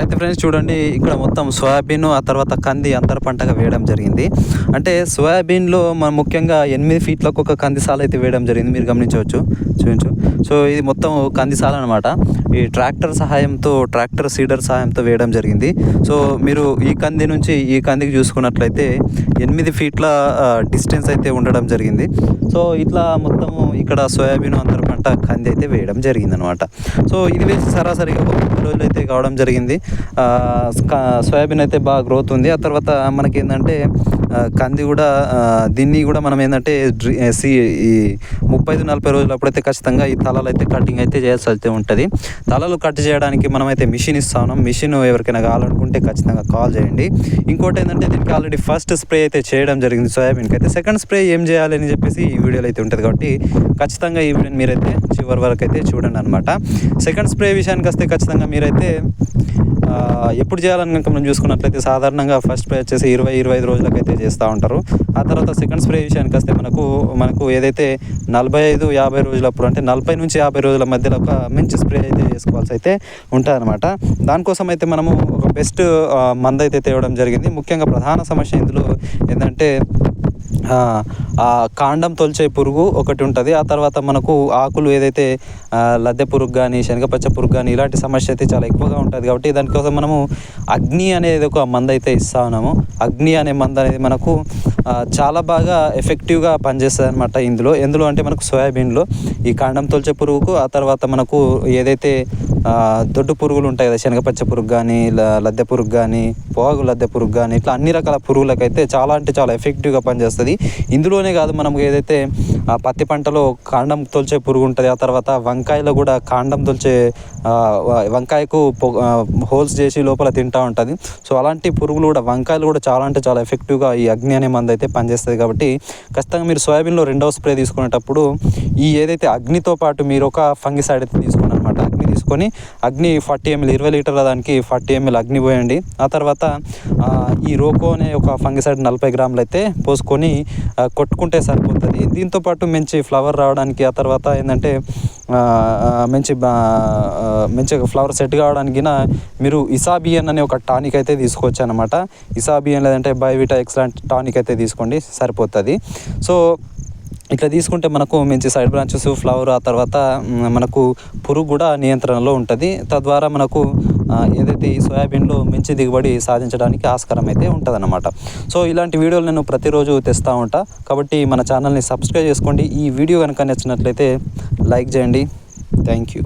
అయితే ఫ్రెండ్స్ చూడండి ఇక్కడ మొత్తం సోయాబీన్ ఆ తర్వాత కంది అంతర పంటగా వేయడం జరిగింది. అంటే సోయాబీన్లో మనం ముఖ్యంగా ఎనిమిది ఫీట్లకు ఒక కంది సాల అయితే వేయడం జరిగింది మీరు గమనించవచ్చు చూపించు. సో ఇది మొత్తం కంది అనమాట ఈ ట్రాక్టర్ సహాయంతో ట్రాక్టర్ సీడర్ సహాయంతో వేయడం జరిగింది. సో మీరు ఈ కంది నుంచి ఈ కందికి చూసుకున్నట్లయితే ఎనిమిది ఫీట్ల డిస్టెన్స్ అయితే ఉండడం జరిగింది. సో ఇట్లా మొత్తం ఇక్కడ సోయాబీన్ అంతర పంట కంది అయితే వేయడం జరిగింది అనమాట సో ఇది వేసి సరాసరిగా ఒక ముప్పై రోజులు అయితే కావడం జరిగింది. సోయాబీన్ అయితే బాగా గ్రోత్ ఉంది. ఆ తర్వాత మనకి ఏంటంటే కంది కూడా దీన్ని కూడా మనం ఏంటంటే డ్రి- సి ఈ ముప్పై ఐదు నలభై రోజులు అప్పుడైతే ఖచ్చితంగా ఈ తలాలు అయితే కటింగ్ అయితే చేయాల్సి అయితే ఉంటుంది. తలలు కట్ చేయడానికి మనం అయితే మిషన్ ఇస్తా ఉన్నాం. మిషన్ ఎవరికైనా కావాలనుకుంటే ఖచ్చితంగా కాల్ చేయండి. ఇంకోటి ఏంటంటే దీనికి ఆల్రెడీ ఫస్ట్ స్ప్రే అయితే చేయడం జరిగింది. సోయాబీన్కి అయితే సెకండ్ స్ప్రే ఏం చేయాలి అని చెప్పేసి ఈ వీడియోలో అయితే ఉంటుంది కాబట్టి ఖచ్చితంగా ఈ వీడియోని మీరైతే చివరి వరకు అయితే చూడండి అనమాట సెకండ్ స్ప్రే విషయానికి వస్తే ఖచ్చితంగా మీరైతే ఎప్పుడు చేయాలని కనుక మనం చూసుకున్నట్లయితే సాధారణంగా ఫస్ట్ స్ప్రే వచ్చేసి ఇరవై ఇరవై ఐదు రోజులకు అయితే చేస్తూ ఉంటారు. ఆ తర్వాత సెకండ్ స్ప్రే విషయానికి వస్తే మనకు మనకు ఏదైతే నలభై ఐదు యాభై రోజులప్పుడు అంటే నలభై నుంచి యాభై రోజుల మధ్యలో ఒక మంచి స్ప్రే అయితే చేసుకోవాల్సి అయితే ఉంటుందన్నమాట దానికోసం అయితే మనము ఒక బెస్ట్ మందు అయితే తేవడం జరిగింది. ముఖ్యంగా ప్రధాన సమస్య ఇందులో ఏంటంటే కాండం తొలిచే పురుగు ఒకటి ఉంటుంది. ఆ తర్వాత మనకు ఆకులు ఏదైతే లద్దె పురుగు కానీ శనగపచ్చ పురుగు కానీ ఇలాంటి సమస్య అయితే చాలా ఎక్కువగా ఉంటుంది కాబట్టి దానికోసం మనము అగ్ని అనేది ఒక మందు అయితే ఇస్తా ఉన్నాము. అగ్ని అనే మందు అనేది మనకు చాలా బాగా ఎఫెక్టివ్గా పనిచేస్తుంది అనమాట ఇందులో. ఎందులో అంటే మనకు సోయాబీన్లో ఈ కాండం తొలిచే పురుగుకు ఆ తర్వాత మనకు ఏదైతే దొడ్డు పురుగులు ఉంటాయి కదా శనగపచ్చ పురుగు కానీ లద్దె పురుగు కానీ పోగు లద్దె పురుగు కానీ ఇట్లా అన్ని రకాల పురుగులకైతే చాలా అంటే చాలా ఎఫెక్టివ్గా పనిచేస్తుంది. ఇందులోనే కాదు మనకు ఏదైతే ఆ పత్తి పంటలో కాండం తొలిచే పురుగు ఉంటుంది ఆ తర్వాత వంకాయలో కూడా కాండం తొలిచే వంకాయకు హోల్స్ చేసి లోపల తింటా ఉంటుంది. సో అలాంటి పురుగులు కూడా వంకాయలు కూడా చాలా అంటే చాలా ఎఫెక్టివ్గా ఈ అగ్ని అనే మందు అయితే పనిచేస్తుంది కాబట్టి ఖచ్చితంగా మీరు సోయాబీన్లో రెండవ స్ప్రే తీసుకునేటప్పుడు ఈ ఏదైతే అగ్నితో పాటు మీరు ఒక ఫంగిసైడ్ అయితే తీసుకున్నారనమాట అగ్ని తీసుకొని అగ్ని ఫార్టీ ఎంఎల్ ఇరవై లీటర్ల దానికి ఫార్టీ ఎంఎల్ అగ్ని పోయండి. ఆ తర్వాత ఈ రోకో అనే ఒక ఫంగిసైడ్ నలభై గ్రాములు అయితే పోసుకొని కొట్టుకుంటే సరిపోతుంది. దీంతో పాటు మంచి ఫ్లవర్ రావడానికి ఆ తర్వాత ఏంటంటే మంచి మంచి ఫ్లవర్ సెట్ కావడానికి మీరు ఇసాబియన్ అనే ఒక టానిక్ అయితే తీసుకోవచ్చు అనమాట ఇసాబియన్ లేదంటే బయోవిటా ఎక్స్ లాంటి టానిక్ అయితే తీసుకోండి సరిపోతుంది. సో ఇట్లా తీసుకుంటే మనకు మంచి సైడ్ బ్రాంచెస్ ఫ్లవర్ ఆ తర్వాత మనకు పురుగు కూడా నియంత్రణలో ఉంటుంది. తద్వారా మనకు ఏదైతే ఈ సోయాబీన్లో మంచి దిగుబడి సాధించడానికి ఆస్కారం అయితే ఉంటుంది సో ఇలాంటి వీడియోలు నేను ప్రతిరోజు తెస్తూ ఉంటా. కాబట్టి మన ఛానల్ని సబ్స్క్రైబ్ చేసుకోండి. ఈ వీడియో కనుక నచ్చినట్లయితే లైక్ చేయండి. Thank you.